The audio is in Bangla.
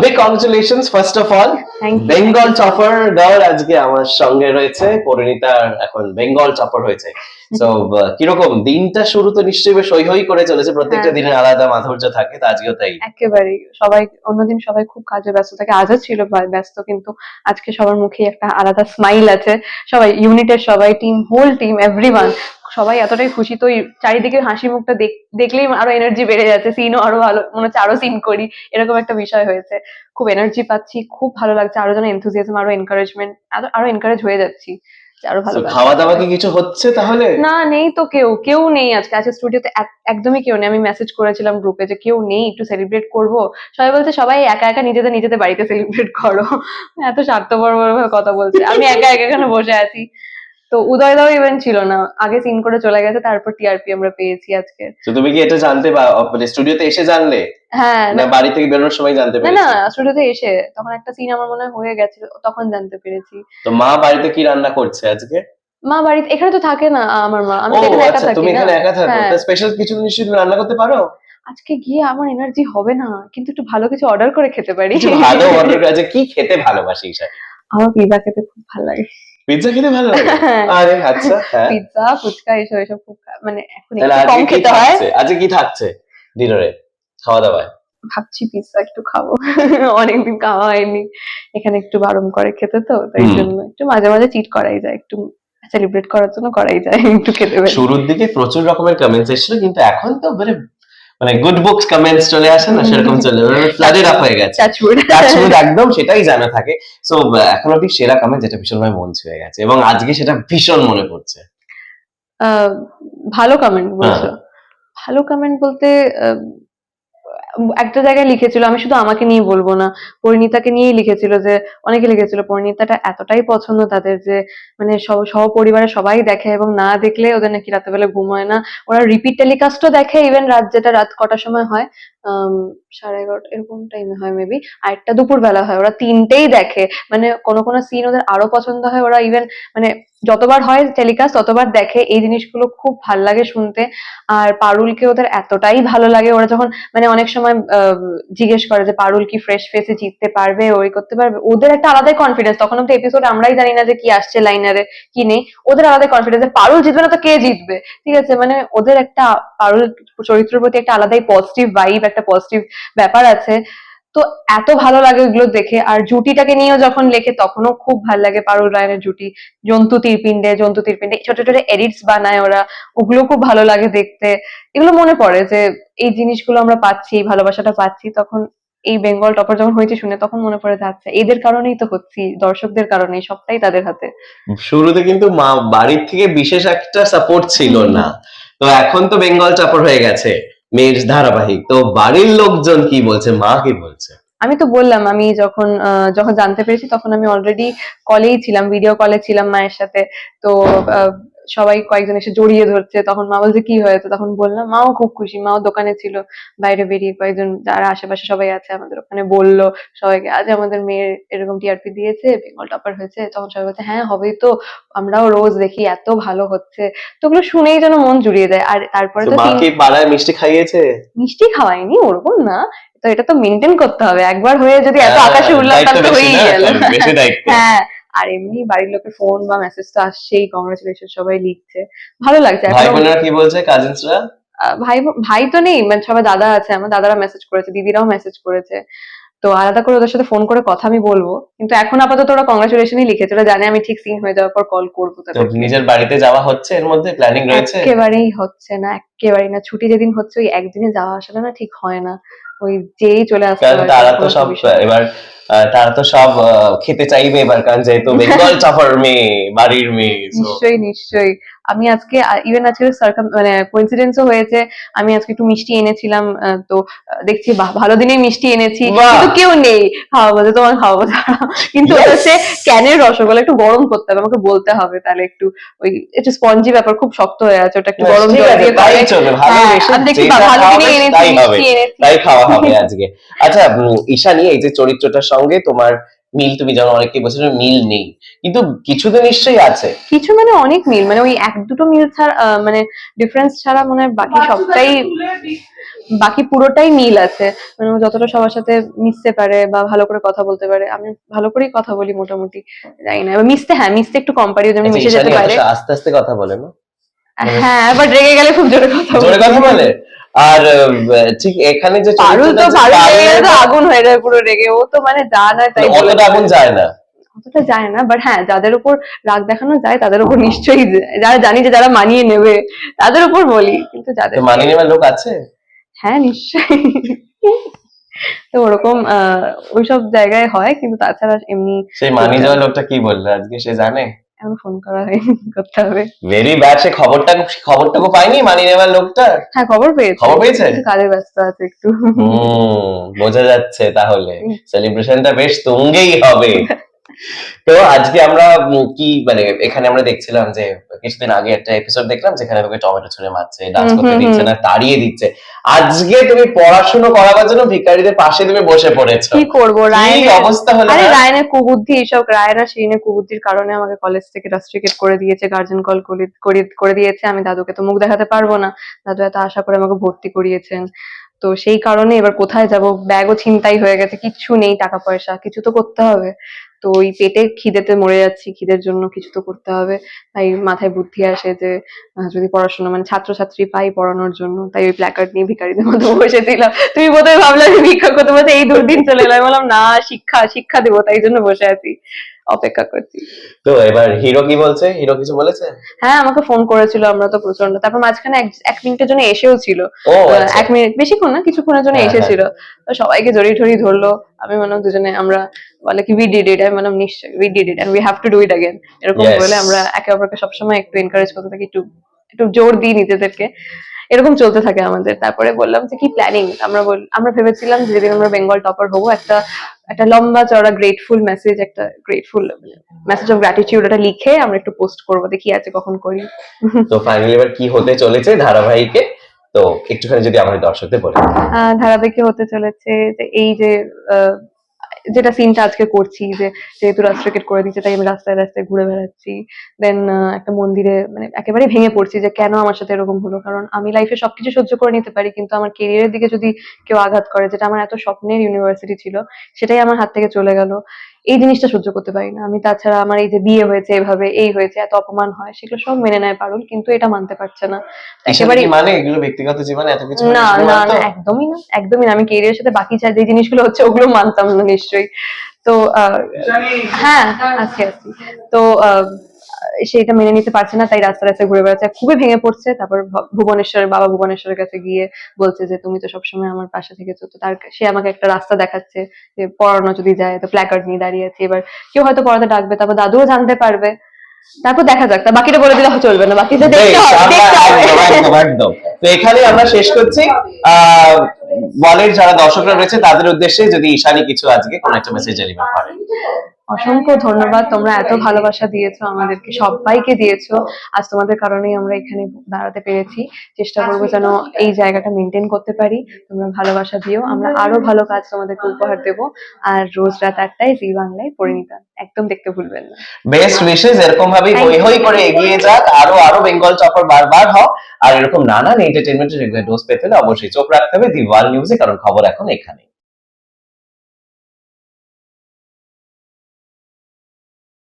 Big congratulations first of all. Bengal chopper girl আজকে আমার সঙ্গে রয়েছে পরিণীতা এখন বেঙ্গল চপার হয়েছে। তো কীরকম দিনটা শুরু তো নিশ্চয়ই বেশ হই হই করে চলেছে প্রত্যেকটা হ্যাঁ। দিনের আলাদা মাধুর্য থাকে তো আজকেও তাই। একেবারেই। সবাই অন্যদিন সবাই খুব কাজে ব্যস্ত থাকে আজও ছিল ব্যস্ত কিন্তু আজকে সবার মুখে একটা আলাদা স্মাইল আছে। সবাই ইউনিটের সবাই টিম হোল টিম এভরিওয়ান সবাই এতটাই খুশি তো চারিদিকে হাসি মুখটা দেখ- দেখলেই আরও এনার্জি বেড়ে যাচ্ছে সিনও আরও ভালো মনে হচ্ছে আরও সিন করি এরকম একটা বিষয় হয়েছে। খুব এনার্জি পাচ্ছি খুব ভালো লাগছে আরও যেন এনথুজিয়াজম আরও এনকারেজমেন্ট আরও এনকারেজ হয়ে যাচ্ছি আরও ভালো খাওয়া দাওয়া কি কিছু হচ্ছে তাহলে? না নেই তো কেউ কেউ নেই আজকে আজকে স্টুডিওতে একদমই কেউ নেই। আমি মেসেজ করেছিলাম গ্রুপে যে কেউ নেই একটু সেলিব্রেট করব। সবাই বলছে সবাই একা একা নিজেদের নিজেদের বাড়িতে সেলিব্রেট করো। এত স্বার্থপর ভাবে কথা বলছে। আমি একা একা এখানে বসে আছি। তো উদয় দাও ইভেন্ট ছিল না। আগে সিন করে চলে গেছে তারপর টিআরপি আমরা পেয়েছি আজকে। তো তুমি কি এটা জানতে বা মানে স্টুডিওতে এসে জানলে? হ্যাঁ না বাড়ি থেকে বেরোনোর সময় জানতে পেরেছি না না স্টুডিওতে এসে। তখন একটা সিন আমার মনে হয় গেছে তখন জানতে পেরেছি। তো মা বাড়িতে কি রান্না করছে আজকে? মা বাড়িতে এখানে তো থাকে না আমার মা। আমি এখানে একা আচ্ছা থাকি তুমি এখানে একা থাকো। হ্যাঁ। তো স্পেশাল কিছু নিশ্চয়ই তুমি রান্না করতে পারো? আজকে গিয়ে আমার এনার্জি হবে না কিন্তু একটু ভালো কিছু অর্ডার করে খেতে পারি। ভালো অর্ডার আছে কি খেতে ভালোবাসি আমার পিজা খেতে খুব ভালো লাগে। পিৎজা খেতে ভালো লাগে? আরে আচ্ছা হ্যাঁ। পিৎজা ফুচকা এসব এসব খুব মানে এখন একটু কম খেতে হয়। আজকে কি থাকছে ডিনারে খাওয়া দাওয়ায় ভাবছি পিৎজা একটু খাব। অনেকদিন খাওয়া হয়নি। এখানে একটু বারণ করে খেতে তো তাই জন্য একটু মাঝে মাঝে চিট করাই যায়। একটু সেলিব্রেট করার জন্য করাই যায় একটু খেতে শুরুর দিকে প্রচুর রকমের কমেন্টস এসেছিল কিন্তু এখন তো মানে মানে গুড বুকস কমেন্টস চলে আসে না সেরকম চলে ফ্লাডেড আপ হয়ে গেছে। টাচউড একদম সেটাই জানা থাকে। সো এখন অব্দি সেরা কমেন্ট যেটা ভীষণভাবে মন ছুঁয়ে গেছে এবং আজকে সেটা ভীষণ মনে পড়ছে। আহ, ভালো কমেন্ট হ্যাঁ। বলছো। ভালো কমেন্ট বলতে একটা জায়গায় লিখেছিল, আমি শুধু আমাকে নিয়ে বলব না, পরিণীতাকে নিয়েই লিখেছিল যে, অনেকে লিখেছিল, পরিণীতাটা এতটাই পছন্দ তাদের যে মানে সহপরিবারে সবাই দেখে এবং না দেখলে ওদের নাকি রাতের ঘুম হয় না। ওরা রিপিট টেলিকাস্টও দেখে ইভেন রাত যেটা রাত কটার সময় হয় সাড়ে এগারোটা, এরকম টাইমে হয় মেবি আরেকটা দুপুর বেলা হয়, ওরা তিনটেই দেখে। মানে কোনো কোনো সিন ওদের আরও পছন্দ হয়, ওরা ইভেন মানে যতবার হয় টেলিকাস্ট ততবার দেখে। এই জিনিসগুলো খুব ভালো লাগে শুনতে। আর পারুলকে ওদের এতটাই ভালো লাগে, ওরা যখন মানে অনেক সময় জিজ্ঞেস করে যে, পারুল কি ফ্রেশ ফেসে জিততে পারবে? ওই করতে পারবে? ওদের একটা আলাদাই কনফিডেন্স তখন অব্দি এপিসোড আমরাই জানি না যে, কি আসছে লাইনারে কি নেই। ওদের আলাদাই কনফিডেন্স পারুল জিতবে না তো কে জিতবে? ঠিক আছে? মানে ওদের একটা পারুল চরিত্রের প্রতি একটা আলাদাই পজিটিভ ভাইব একটা পজিটিভ ব্যাপার আছে। তো এত ভালো লাগে ওইগুলো দেখে। আর জুটিটাকে নিয়েও যখন লেখে, তখনও খুব ভালো লাগে পারুল রায়নের জুটি। জন্তু তীরপিণ্ডে জন্তু তীরপিণ্ডে, ছোট ছোট এডিটস বানায় ওরা। ওগুলো খুব ভালো লাগে দেখতে। এগুলো মনে পড়ে যে এই জিনিসগুলো আমরা পাচ্ছি, এই ভালোবাসাটা পাচ্ছি। তখন এই বেঙ্গল টপার যখন হয়েছে শুনে, তখন মনে পড়ে যে আচ্ছা এদের কারণেই তো হচ্ছি, দর্শকদের কারণেই, সবটাই তাদের হাতে। শুরুতে কিন্তু মা, বাড়ির থেকে বিশেষ একটা সাপোর্ট ছিল না। তো এখন তো বেঙ্গল চাপর হয়ে গেছে। মেয়ের ধারাবাহিক। তো বাড়ির লোকজন কি বলছে? মা কি বলছে? আমি তো বললাম, আমি যখন যখন জানতে পেরেছি তখন আমি অলরেডি কলেই ছিলাম ভিডিও কলে ছিলাম মায়ের সাথে। তো সবাই কয়েকজন এসে জড়িয়ে ধরছে। তখন মা বলছে কি হয়েছে? তখন বললাম মাও খুব খুশি। মাও দোকানে ছিল বাইরে বেরিয়ে কয়েকজন যারা আশেপাশে সবাই আছে আমাদের ওখানে বলল সবাইকে আজ আমাদের মেয়ের এরকম টিআরপি দিয়েছে বেঙ্গল টপার হয়েছে। তখন সবাই বলছে হ্যাঁ হবেই তো আমরাও রোজ দেখি এত ভালো হচ্ছে। তো ওগুলো শুনেই যেন মন জুড়িয়ে যায়। আর তারপরে তো পাড়ায় মিষ্টি খাইয়েছে? মিষ্টি খাওয়াইনি ওরকম না। তো এটা তো মেনটেন করতে হবে। একবার হয়ে যদি এত হ্যাঁ, আকাশে তাহলে হয়েই গেল। হ্যাঁ আর এমনি বাড়ির লোকের ফোন বা মেসেজ তো আসছেই কংগ্রেচুলেশন সবাই লিখছে। ভালো লাগছে ভাই বোনেরা কি বলছে কাজিনসরা ভাই ভাই তো নেই মানে সবাই দাদা আছে আমার দাদারা মেসেজ করেছে দিদিরাও মেসেজ করেছে। তো আলাদা করে ওদের সাথে ফোন করে কথা আমি বলব। কিন্তু এখন আপাতত ওরা কংগ্রেচুলেশনই লিখেছে ওরা জানে আমি ঠিক সিন হয়ে যাওয়ার পর কল করব তো নিজের বাড়িতে যাওয়া হচ্ছে এর মধ্যে প্ল্যানিং রয়েছে? একেবারেই হচ্ছে না একেবারেই না। ছুটি যেদিন হচ্ছে ওই একদিনে যাওয়া আসাটা না ঠিক হয় না। ওই যেই চলে হয় তারা তো সব এবার তারা তো সব খেতে চাইবে এবার কারণ যেহেতু বেঙ্গল চাপার মেয়ে বাড়ির মেয়ে নিশ্চয়ই নিশ্চয়ই। আমি আজকে ইভেন আজকে সার্কাম মানে কোইন্সিডেন্সও হয়েছে আমি আজকে একটু মিষ্টি এনেছিলাম তো দেখছি ভালো দিনেই মিষ্টি এনেছি। কিন্তু কেউ নেই। খাওয়াবো যে তোমার খাওয়াবো ছাড়া কিন্তু হচ্ছে ক্যানের রসগোল্লা একটু গরম করতে হবে আমাকে বলতে হবে তাহলে একটু ওই একটু স্পঞ্জি ব্যাপার খুব শক্ত হয়ে আছে ওটা একটু গরম জল দিয়ে হ্যাঁ, ভালো খাওয়া হবে এনেছি মিষ্টি এনেছি। তাই খাওয়া হবে আজকে। আচ্ছা ঈশানী এই যে চরিত্রটার সঙ্গে তোমার মিল তুমি যেমন অনেকে বলছো মিল নেই। কিন্তু কিছু তো নিশ্চয়ই আছে। কিছু মানে অনেক মিল মানে ওই এক দুটো মিল ছাড়া আহ, মানে ডিফারেন্স ছাড়া মনে হয় বাকি সবটাই বাকি পুরোটাই মিল আছে। মানে যতটা সবার সাথে মিশতে পারে বা ভালো করে কথা বলতে পারে আমি ভালো করেই কথা বলি মোটামুটি জানি না। এবার মিশতে হ্যাঁ মিশতে একটু কম পারি যেমন মিশে যেতে পারে। আস্তে আস্তে কথা বলে না? হ্যাঁ বাট রেগে গেলে খুব জোরে কথা জোরে কথা বলে? আর ঠিক এখানে যে পারুল তো পারুল আগুন হয়ে যায় পুরো রেগে ও তো মানে যা না তাই অতটা আগুন যায় না। অতটা যায় না বাট হ্যাঁ যাদের উপর রাগ দেখানো যায় তাদের উপর নিশ্চয়ই যারা জানি যে যারা মানিয়ে নেবে তাদের উপর বলি কিন্তু যাদের মানিয়ে নেওয়ার লোক আছে? হ্যাঁ নিশ্চয়ই। তো ওরকম আহ, ওইসব জায়গায় হয় কিন্তু তাছাড়া এমনি সেই মানিয়ে যাওয়ার লোকটা কি বলল? আজকে সে জানে? এখন ফোন করা হয়নি? করতে হবে। ভেরি ব্যাড সে খবরটা খবরটাকে পাইনি মানিয়ে নেওয়ার লোকটা? হ্যাঁ খবর পেয়েছে। খবর পেয়েছে? কাজে ব্যস্ত আছে একটু। হুম বোঝা যাচ্ছে তাহলে। সেলিব্রেশনটা বেশ তুঙ্গেই হবে। তো আজকে আমরা কি মানে এখানে আমরা দেখছিলাম যে কিছুদিন আগে একটা এপিসোড দেখলাম যেখানে তোকে টমেটো ছুঁড়ে মারছে ডান্স করতে দিচ্ছে না তাড়িয়ে দিচ্ছে। আজকে তুমি পড়াশোনা করাবার জন্য ভিখারিদের পাশে তুমি বসে পড়েছো। কি করব কি রায়নের অবস্থা হলো আরে না? রায়নের কুবুদ্ধি এইসব রায়ের আর শিরিনের কুবুদ্ধির কারণে আমাকে কলেজ থেকে রাস্ট্রিকেট করে দিয়েছে গার্জেন কল করে দিয়েছে। আমি দাদুকে তো মুখ দেখাতে পারব না। দাদু এত আশা করে আমাকে ভর্তি করিয়েছেন। তো সেই কারণে এবার কোথায় যাব? ব্যাগও ছিনতাই হয়ে গেছে কিচ্ছু নেই টাকা পয়সা কিছু তো করতে হবে। তো ওই পেটে খিদেতে মরে যাচ্ছি, খিদের জন্য কিছু তো করতে হবে। তাই মাথায় বুদ্ধি আসে যে যদি পড়াশোনা মানে ছাত্রছাত্রী পাই পড়ানোর জন্য, তাই ওই প্ল্যাকার্ড নিয়ে ভিখারিদের মতো বসে দিলাম তুমি বোধহয় ভাবলাম যে ভিক্ষা করতে বলতে এই দুর্দিন চলে এলাম বললাম, না, শিক্ষা শিক্ষা দেবো। তাই জন্য বসে আছি। অপেক্ষা করছি তো এবার হিরো কি বলছে হিরো কিছু বলেছে হ্যাঁ আমাকে ফোন করেছিল আমরা তো প্রচন্ড তারপর মাঝখানে এক- এক মিনিটের জন্য এসেও ছিল ও আহ, আচ্ছা। এক মিনিট বেশিক্ষণ না কিছুক্ষণের জন্য হ্যাঁ, এসেছিল তো সবাইকে জড়িয়ে টড়িয়ে ধরলো আমি বললাম দুজনে আমরা বলে কি উই ডিড ইট আমি বললাম নিশ্চয়ই we did it and we have to do it again এরকম Yes. বলে আমরা একে অপরকে সবসময় একটু এনকারেজ করতে থাকি একটু একটু জোর দিই নিজেদেরকে এরকম চলতে থাকে আমাদের। তারপরে বললাম যে কি প্ল্যানিং আমরা আমরা ভেবেছিলাম যে যেদিন আমরা বেঙ্গল টপার হব একটা একটা লম্বা চড়া গ্রেটফুল মেসেজ একটা গ্রেটফুল মেসেজ অফ গ্র্যাটিটিউড এটা লিখে আমরা একটু পোস্ট করব দেখি আছে কখন করি। তো ফাইনালি এবার কি হতে চলেছে ধারাবাহিকে? তো একটুখানি যদি আমাদের দর্শকদের বলে ধারাবাহিকে হতে চলেছে যে এই যে যেটা সিনটা আজকে করছি যে যেহেতু রাস্ট্রিকেট করে দিচ্ছে তাই আমি রাস্তায় রাস্তায় ঘুরে বেড়াচ্ছি। দেন একটা মন্দিরে মানে একেবারে ভেঙে পড়ছি যে কেন আমার সাথে এরকম হলো? কারণ আমি লাইফে সবকিছু সহ্য করে নিতে পারি, কিন্তু আমার কেরিয়ারের দিকে যদি কেউ আঘাত করে, যেটা আমার এত স্বপ্নের ইউনিভার্সিটি ছিল, সেটাই আমার হাত থেকে চলে গেল। এই জিনিসটা সহ্য করতে পারি না। আমি তাছাড়া আমার এই যে বিয়ে হয়েছে এভাবে এই হয়েছে এত অপমান হয় সেগুলো সব মেনে নেয় পারুল কিন্তু এটা মানতে পারছে না। একেবারে মানে? এগুলো ব্যক্তিগত জীবনে এত কিছু না না না একদমই না একদমই না। আমি কেরিয়ার সাথে বাকি চাই যে জিনিসগুলো হচ্ছে ওগুলো মানতাম না নিশ্চয়ই। তো আহ, হ্যাঁ আছি আছি। তো আহ, সে এটা মেনে নিতে পারছে না তাই রাস্তা রাস্তায় ঘুরে বেড়াচ্ছে। খুবই ভেঙে পড়ছে। তারপর ভুবনেশ্বরের বাবা ভুবনেশ্বরের কাছে গিয়ে বলছে যে তুমি তো সবসময় আমার পাশে থেকেছো। তো তার সে আমাকে একটা রাস্তা দেখাচ্ছে যে পড়ানো যদি যায় তো প্ল্যাকার্ড নিয়ে দাঁড়িয়ে আছে। এবার কেউ হয়তো পড়াতে ডাকবে তারপর দাদুও জানতে পারবে। তারপর দেখা যাক তা বাকিটা বলে দিলে চলবে না বাকিটা দেখতে হবে একদম, একদম। তো এখানে আমরা শেষ করছি। আহ বলের যারা দর্শকরা রয়েছে তাদের উদ্দেশ্যে যদি ঈশানী কিছু আজকে কোনো একটা মেসেজ ডেলিভার করে অসংখ্য ধন্যবাদ তোমরা এত ভালোবাসা দিয়েছ আমাদেরকে সবাইকে দিয়েছ। আজ তোমাদের কারণেই আমরা এখানে দাঁড়াতে পেরেছি। চেষ্টা করব যেন এই জায়গাটা মেনটেন করতে পারি। তোমরা ভালোবাসা দিও। আমরা আরও ভালো কাজ তোমাদেরকে উপহার দেব। আর রোজ রাত আটটায় জি বাংলায় পরিণীতা একদম দেখতে ভুলবেন না। বেস্ট উইশেস এরকম ভাবে হই. হই করে এগিয়ে যাক। আরও আরও বেঙ্গল চপার বারবার হও। আর এরকম নানান এন্টারটেনমেন্টের রেগুলার ডোজ পেতে হলে অবশ্যই চোখ রাখতে হবে। দি ওয়ার্ল্ড নিউজে কারণ খবর এখন এখানে